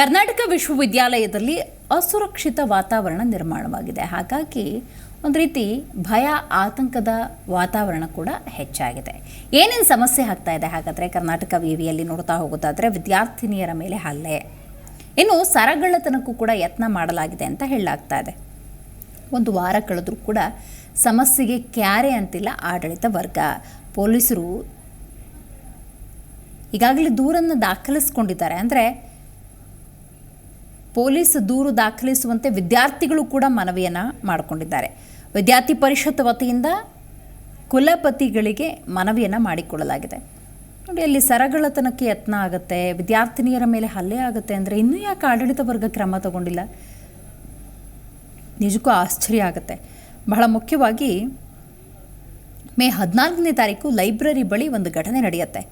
ಕರ್ನಾಟಕ ವಿಶ್ವವಿದ್ಯಾಲಯದಲ್ಲಿ ಅಸುರಕ್ಷಿತ ವಾತಾವರಣ ನಿರ್ಮಾಣವಾಗಿದೆ. ಹಾಗಾಗಿ ಒಂದು ರೀತಿ ಭಯ, ಆತಂಕದ ವಾತಾವರಣ ಕೂಡ ಹೆಚ್ಚಾಗಿದೆ. ಏನೇನು ಸಮಸ್ಯೆ ಆಗ್ತಾ ಇದೆ? ಹಾಗಾದರೆ ಕರ್ನಾಟಕ ವಿವಿಯಲ್ಲಿ ನೋಡ್ತಾ ಹೋಗೋದಾದರೆ ವಿದ್ಯಾರ್ಥಿನಿಯರ ಮೇಲೆ ಹಲ್ಲೆ. ಇನ್ನು ಸರಗಳ್ಳತನಕ್ಕೂ ಕೂಡ ಯತ್ನ ಮಾಡಲಾಗಿದೆ ಅಂತ ಹೇಳಲಾಗ್ತಾ ಇದೆ. ಒಂದು ವಾರ ಕಳೆದರೂ ಕೂಡ ಸಮಸ್ಯೆಗೆ ಕ್ಯಾರೆ ಅಂತಿಲ್ಲ ಆಡಳಿತ ವರ್ಗ. ಪೊಲೀಸರು ಈಗಾಗಲೇ ದೂರನ್ನು ದಾಖಲಿಸ್ಕೊಂಡಿದ್ದಾರೆ. ಅಂದರೆ ಪೊಲೀಸ್ ದೂರು ದಾಖಲಿಸುವಂತೆ ವಿದ್ಯಾರ್ಥಿಗಳು ಕೂಡ ಮನವಿಯನ್ನು ಮಾಡಿಕೊಂಡಿದ್ದಾರೆ. ವಿದ್ಯಾರ್ಥಿ ಪರಿಷತ್ ವತಿಯಿಂದ ಕುಲಪತಿಗಳಿಗೆ ಮನವಿಯನ್ನು ಮಾಡಿಕೊಳ್ಳಲಾಗಿದೆ. ನೋಡಿ, ಅಲ್ಲಿ ಸರಗಳತನಕ್ಕೆ ಯತ್ನ ಆಗುತ್ತೆ, ವಿದ್ಯಾರ್ಥಿನಿಯರ ಮೇಲೆ ಹಲ್ಲೆ ಆಗುತ್ತೆ ಅಂದರೆ ಇನ್ನೂ ಯಾಕೆ ಆಡಳಿತ ವರ್ಗ ಕ್ರಮ ತಗೊಂಡಿಲ್ಲ? ನಿಜಕ್ಕೂ ಆಶ್ಚರ್ಯ ಆಗುತ್ತೆ. ಬಹಳ ಮುಖ್ಯವಾಗಿ ಮೇ ಹದಿನಾಲ್ಕನೇ ತಾರೀಕು ಲೈಬ್ರರಿ ಬಳಿ ಒಂದು ಘಟನೆ ನಡೆಯುತ್ತೆ.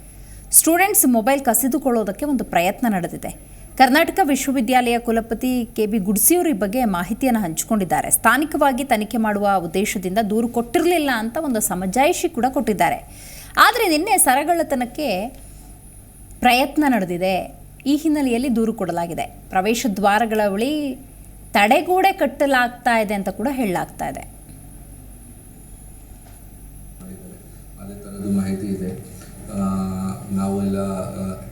ಸ್ಟೂಡೆಂಟ್ಸ್ ಮೊಬೈಲ್ ಕಸಿದುಕೊಳ್ಳೋದಕ್ಕೆ ಒಂದು ಪ್ರಯತ್ನ ನಡೆದಿದೆ. ಕರ್ನಾಟಕ ವಿಶ್ವವಿದ್ಯಾಲಯ ಕುಲಪತಿ ಕೆ ಬಿ ಗುಡ್ಸಿಯವರು ಬಗ್ಗೆ ಮಾಹಿತಿಯನ್ನು ಹಂಚಿಕೊಂಡಿದ್ದಾರೆ. ಸ್ಥಾನಿಕವಾಗಿ ತನಿಖೆ ಮಾಡುವ ಉದ್ದೇಶದಿಂದ ದೂರು ಕೊಟ್ಟಿರಲಿಲ್ಲ ಅಂತ ಒಂದು ಸಮಜಾಯಿಷಿ ಕೂಡ ಕೊಟ್ಟಿದ್ದಾರೆ. ಆದರೆ ನಿನ್ನೆ ಸರಗಳತನಕ್ಕೆ ಪ್ರಯತ್ನ ನಡೆದಿದೆ. ಈ ಹಿನ್ನೆಲೆಯಲ್ಲಿ ದೂರು ಕೊಡಲಾಗಿದೆ. ಪ್ರವೇಶ ದ್ವಾರಗಳ ಬಳಿ ತಡೆಗೋಡೆ ಕಟ್ಟಲಾಗ್ತಾ ಇದೆ ಅಂತ ಕೂಡ ಹೇಳಲಾಗ್ತಾ ಇದೆ. ಮಾಹಿತಿ ಇದೆ. ನಾವೆಲ್ಲ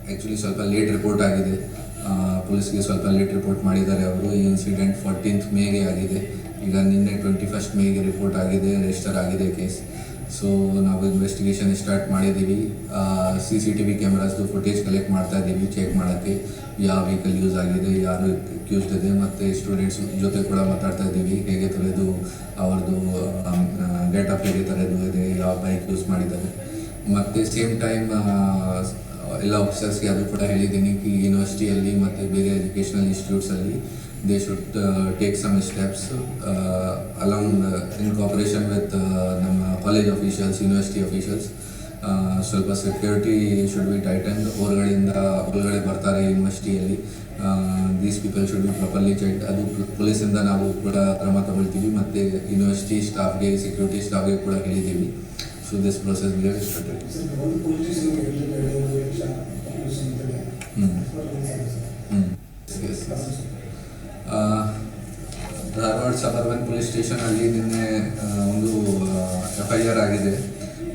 ಆ್ಯಕ್ಚುಲಿ ಸ್ವಲ್ಪ ಲೇಟ್ ರಿಪೋರ್ಟ್ ಆಗಿದೆ. ಪೊಲೀಸ್ಗೆ ಸ್ವಲ್ಪ ಲೇಟ್ ರಿಪೋರ್ಟ್ ಮಾಡಿದ್ದಾರೆ ಅವರು. ಈ ಇನ್ಸಿಡೆಂಟ್ ಫೋರ್ಟೀನ್ತ್ ಮೇಗೆ ಆಗಿದೆ. ಈಗ ನಿನ್ನೆ ಟ್ವೆಂಟಿ ಫಸ್ಟ್ ಮೇಗೆ ರಿಪೋರ್ಟ್ ಆಗಿದೆ ರಿಜಿಸ್ಟರ್ ಆಗಿದೆ ಕೇಸ್ ಸೊ ನಾವು ಇನ್ವೆಸ್ಟಿಗೇಷನ್ ಸ್ಟಾರ್ಟ್ ಮಾಡಿದ್ದೀವಿ. ಸಿ ಸಿ ಟಿ ವಿ ಕ್ಯಾಮ್ರಾಸ್ದು ಫುಟೇಜ್ ಕಲೆಕ್ಟ್ ಮಾಡ್ತಾ ಇದ್ದೀವಿ ಚೆಕ್ ಮಾಡೋಕ್ಕೆ. ಯಾವ ವೆಹಿಕಲ್ ಯೂಸ್ ಆಗಿದೆ, ಯಾರು ಅಕ್ಯೂಸ್ಡ್ ಇದೆ, ಮತ್ತು ಸ್ಟೂಡೆಂಟ್ಸ್ ಜೊತೆ ಕೂಡ ಮಾತಾಡ್ತಾ ಇದ್ದೀವಿ. ಹೇಗೆ ತೊಳೆದು ಅವ್ರದ್ದು ಡೇಟಾ ಹೇಗೆ ತಲೆದು ಇದೆ, ಯಾವ ಬೈಕ್ ಯೂಸ್ ಮಾಡಿದ್ದಾರೆ. ಮತ್ತು ಸೇಮ್ ಟೈಮ್ ಎಲ್ಲ ಆಫೀಸರ್ಸ್ಗೆ ಅದು ಕೂಡ ಹೇಳಿದ್ದೀನಿ ಕಿ ಯೂನಿವರ್ಸಿಟಿಯಲ್ಲಿ ಮತ್ತು ಬೇರೆ educational ಇನ್ಸ್ಟಿಟ್ಯೂಟ್ಸಲ್ಲಿ they should take some steps along in cooperation with ನಮ್ಮ ಕಾಲೇಜ್ ಆಫೀಷಿಯಲ್ಸ್ ಯೂನಿವರ್ಸಿಟಿ ಆಫೀಷಿಯಲ್ಸ್ ಸ್ವಲ್ಪ ಸೆಕ್ಯೂರಿಟಿ ಶುಡ್ ಬಿ ಟೈಟನ್ ಹೊರಗಡೆಯಿಂದ, ಹೊರಗಡೆ ಬರ್ತಾರೆ ಯೂನಿವರ್ಸಿಟಿಯಲ್ಲಿ these people should be properly check ಅದು ಪೊಲೀಸಿಂದ ನಾವು ಕೂಡ ಕ್ರಮ ತಗೊಳ್ತೀವಿ ಮತ್ತು ಯೂನಿವರ್ಸಿಟಿ ಸ್ಟಾಫ್ಗೆ ಸೆಕ್ಯೂರಿಟಿ ಸ್ಟಾಫ್ಗೆ ಕೂಡ ಹೇಳಿದ್ದೀವಿ. ಸೊ ದಿಸ್ ಪ್ರೊಸೆಸ್ ಪೊಲೀಸ್ ಸ್ಟೇಷನಲ್ಲಿ ನಿನ್ನೆ ಒಂದು ಎಫ್ ಐ ಆರ್ ಆಗಿದೆ.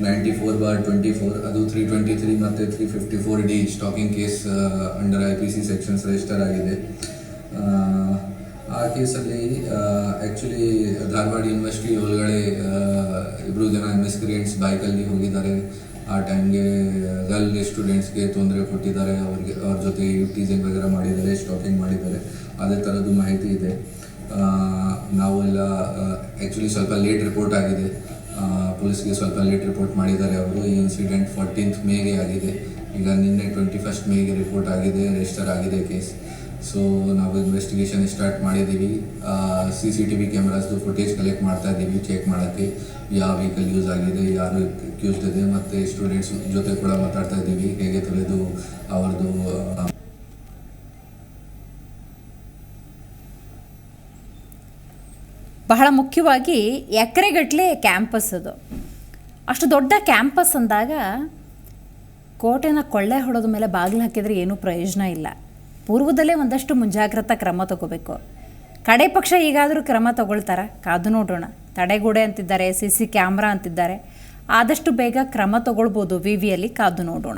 Ninety four bar twenty four ಅದು ತ್ರೀ ಟ್ವೆಂಟಿ ತ್ರೀ ಮತ್ತು three fifty four D stalking case under I P C sections register ಆಗಿದೆ. ಆ, ಕೇಸಲ್ಲಿ ಆ್ಯಕ್ಚುಲಿ ಧಾರವಾಡ ಯೂನಿವರ್ಸಿಟಿ ಒಳಗಡೆ ಇಬ್ಬರು ಜನ ಮಿಸ್ಕ್ರಿಯೆಂಟ್ಸ್ ಬೈಕಲ್ಲಿ ಹೋಗಿದ್ದಾರೆ. ಆ ಟೈಮ್ಗೆ ಗರ್ಲ್ ಸ್ಟೂಡೆಂಟ್ಸ್ಗೆ ತೊಂದರೆ ಕೊಟ್ಟಿದ್ದಾರೆ. ಅವ್ರಿಗೆ ಅವ್ರ ಜೊತೆ ಟೀಸಿಂಗ್ ವಗೇರೆ ಮಾಡಿದ್ದಾರೆ ಸ್ಟಾಕಿಂಗ್ ಮಾಡಿದ್ದಾರೆ. ಅದೇ ಥರದ್ದು ಮಾಹಿತಿ ಇದೆ. ನಾವೆಲ್ಲ ಆ್ಯಕ್ಚುಲಿ ಸ್ವಲ್ಪ ಲೇಟ್ ರಿಪೋರ್ಟ್ ಆಗಿದೆ. ಪೊಲೀಸ್ಗೆ ಸ್ವಲ್ಪ ಲೇಟ್ ರಿಪೋರ್ಟ್ ಮಾಡಿದ್ದಾರೆ ಅವರು. ಈ ಇನ್ಸಿಡೆಂಟ್ ಫೋರ್ಟೀನ್ತ್ ಮೇಗೆ ಆಗಿದೆ. ಈಗ ನಿನ್ನೆ ಟ್ವೆಂಟಿ ಫಸ್ಟ್ ಮೇಗೆ ರಿಪೋರ್ಟ್ ಆಗಿದೆ ರಿಜಿಸ್ಟರ್ ಆಗಿದೆ ಕೇಸ್ ಸೊ ನಾವು ಇನ್ವೆಸ್ಟಿಗೇಷನ್ ಸ್ಟಾರ್ಟ್ ಮಾಡಿದ್ದೀವಿ. ಸಿ ಸಿ ಟಿ ವಿ ಕ್ಯಾಮ್ರಾಸ್ದು ಫುಟೇಜ್ ಕಲೆಕ್ಟ್ ಮಾಡ್ತಾ ಇದ್ದೀವಿ ಚೆಕ್ ಮಾಡೋಕ್ಕೆ. ಯಾವ ವೆಹಿಕಲ್ ಯೂಸ್ ಆಗಿದೆ, ಯಾರು ಕ್ಯೂಸ್ಡ್ ಇದೆ, ಮತ್ತು ಸ್ಟೂಡೆಂಟ್ಸ್ ಜೊತೆ ಕೂಡ ಮಾತಾಡ್ತಾ ಇದ್ದೀವಿ. ಹೇಗೆ ತೊಳೆದು ಅವ್ರದ್ದು ಬಹಳ ಮುಖ್ಯವಾಗಿ ಎಕರೆಗಟ್ಟಲೆ ಕ್ಯಾಂಪಸ್ ಅದು. ಅಷ್ಟು ದೊಡ್ಡ ಕ್ಯಾಂಪಸ್ ಅಂದಾಗ ಕೋಟೆನ ಕೊಳ್ಳೆ ಹೊಡೋದ ಮೇಲೆ ಬಾಗಿಲು ಹಾಕಿದರೆ ಏನೂ ಪ್ರಯೋಜನ ಇಲ್ಲ. ಪೂರ್ವದಲ್ಲೇ ಒಂದಷ್ಟು ಮುಂಜಾಗ್ರತಾ ಕ್ರಮ ತಗೋಬೇಕು. ಕಡೆ ಪಕ್ಷ ಈಗಾದರೂ ಕ್ರಮ ತಗೊಳ್ತಾರ. ಕಾದು ನೋಡೋಣ. ತಡೆಗೋಡೆ ಅಂತಿದ್ದಾರೆ, ಸಿ ಸಿ ಕ್ಯಾಮ್ರಾ ಅಂತಿದ್ದಾರೆ. ಆದಷ್ಟು ಬೇಗ ಕ್ರಮ ತಗೊಳ್ಬೋದು, ವಿ ವಿಯಲ್ಲಿ ಕಾದು ನೋಡೋಣ.